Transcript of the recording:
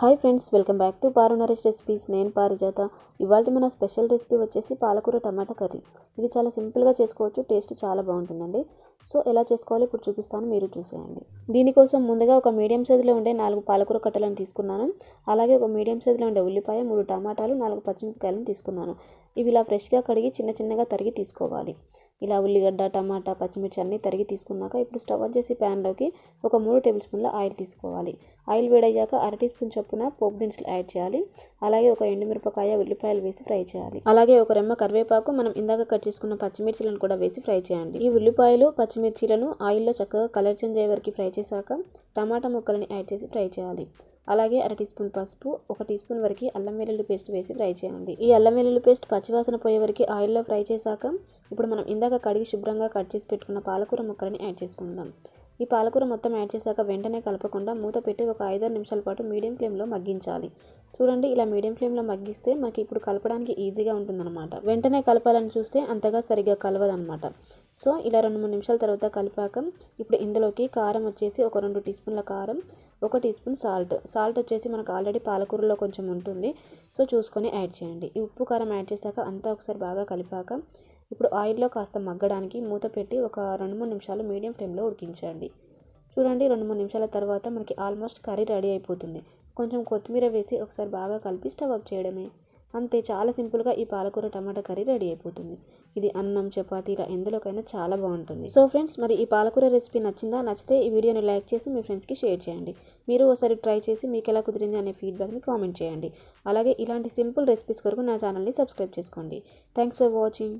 Hi friends welcome back to Paru Naresh recipes. నేను పారిజాత. ఇవాళ మన స్పెషల్ రెసిపీ వచ్చేసి పాలకూర టమాటా కర్రీ. ఇది చాలా సింపుల్గా చేసుకోవచ్చు టేస్ట్ చాలా బాగుంటుందండి. సో ఎలా చేసుకోవాలి ఇప్పుడు చూపిస్తాను మీరు చూసేయండి. దీనికోసం ముందుగా ఒక మీడియం సైజులో ఉండే నాలుగు పాలకూర కట్టలను తీసుకున్నాను. అలాగే ఒక మీడియం సైజులో ఉండే ఉల్లిపాయ మూడు టమాటాలు నాలుగు పచ్చిమిరపకాయలను తీసుకున్నాను. ఇవి ఇలా ఫ్రెష్గా కడిగి చిన్న చిన్నగా తరిగి తీసుకోవాలి. ఇలా ఉల్లిగడ్డ టమాటా పచ్చిమిర్చి అన్నీ తరిగి తీసుకున్నాక ఇప్పుడు స్టవ్ ఆన్ చేసి ప్యాన్లోకి ఒక మూడు టేబుల్ స్పూన్ల ఆయిల్ తీసుకోవాలి. ఆయిల్ వేడయ్యాక అర టీ స్పూన్ చొప్పున పోపు దినుసులు యాడ్ చేయాలి. అలాగే ఒక ఎండుమిరపకాయ ఉల్లిపాయలు వేసి ఫ్రై చేయాలి. అలాగే ఒక రెమ్మ కరివేపాకు మనం ఇందాక కట్ చేసుకున్న పచ్చిమిర్చిలను కూడా వేసి ఫ్రై చేయండి. ఈ ఉల్లిపాయలు పచ్చిమిర్చిలను ఆయిల్లో చక్కగా కలర్ చేంజ్ అయ్యే వరకు ఫ్రై చేశాక టమాటా ముక్కలని యాడ్ చేసి ఫ్రై చేయాలి. అలాగే అర టీ స్పూన్ పసుపు ఒక టీ స్పూన్ వరకు అల్లం వెల్లుల్లి పేస్ట్ వేసి ఫ్రై చేయండి. ఈ అల్లం వెల్లుల్లి పేస్ట్ పచ్చివాసన పోయే వరకు ఆయిల్లో ఫ్రై చేశాక ఇప్పుడు మనం ఇందాక కడిగి శుభ్రంగా కట్ చేసి పెట్టుకున్న పాలకూర ముక్కలని యాడ్ చేసుకుందాం. ఈ పాలకూర మొత్తం యాడ్ చేశాక వెంటనే కలపకుండా మూత పెట్టి ఒక ఐదారు నిమిషాల పాటు మీడియం ఫ్లేమ్లో మగ్గించాలి. చూడండి ఇలా మీడియం ఫ్లేమ్లో మగ్గిస్తే మనకి ఇప్పుడు కలపడానికి ఈజీగా ఉంటుందన్నమాట. వెంటనే కలపాలని చూస్తే అంతగా సరిగ్గా కలవదనమాట సో ఇలా రెండు మూడు నిమిషాల తర్వాత కలిపాక ఇప్పుడు ఇందులోకి కారం వచ్చేసి ఒక రెండు టీ స్పూన్ల కారం ఒక టీ స్పూన్ సాల్ట్. సాల్ట్ వచ్చేసి మనకు ఆల్రెడీ పాలకూరలో కొంచెం ఉంటుంది. సో చూసుకొని యాడ్ చేయండి. ఈ ఉప్పు కారం యాడ్ చేశాక అంతా ఒకసారి బాగా కలిపాక ఇప్పుడు ఆయిల్లో కాస్త మగ్గడానికి మూత పెట్టి ఒక రెండు మూడు నిమిషాలు మీడియం ఫ్లేమ్లో ఉడికించండి. చూడండి రెండు మూడు నిమిషాల తర్వాత మనకి ఆల్మోస్ట్ కర్రీ రెడీ అయిపోతుంది. కొంచెం కొత్తిమీర వేసి ఒకసారి బాగా కలిపి స్టవ్ అప్ చేయడమే. అంతే చాలా సింపుల్గా ఈ పాలకూర టమాటా కర్రీ రెడీ అయిపోతుంది. ఇది అన్నం చపాతి ఇలా ఎందులోకైనా చాలా బాగుంటుంది. సో ఫ్రెండ్స్ మరి ఈ పాలకూర రెసిపీ నచ్చిందా? నచ్చితే ఈ వీడియోని లైక్ చేసి మీ ఫ్రెండ్స్కి షేర్ చేయండి. మీరు ఒకసారి ట్రై చేసి మీకు ఎలా కుదిరింది అనే ఫీడ్బ్యాక్ని కామెంట్ చేయండి. అలాగే ఇలాంటి సింపుల్ రెసిపీస్ కొరకు నా ఛానల్ని సబ్స్క్రైబ్ చేసుకోండి. Thanks for watching.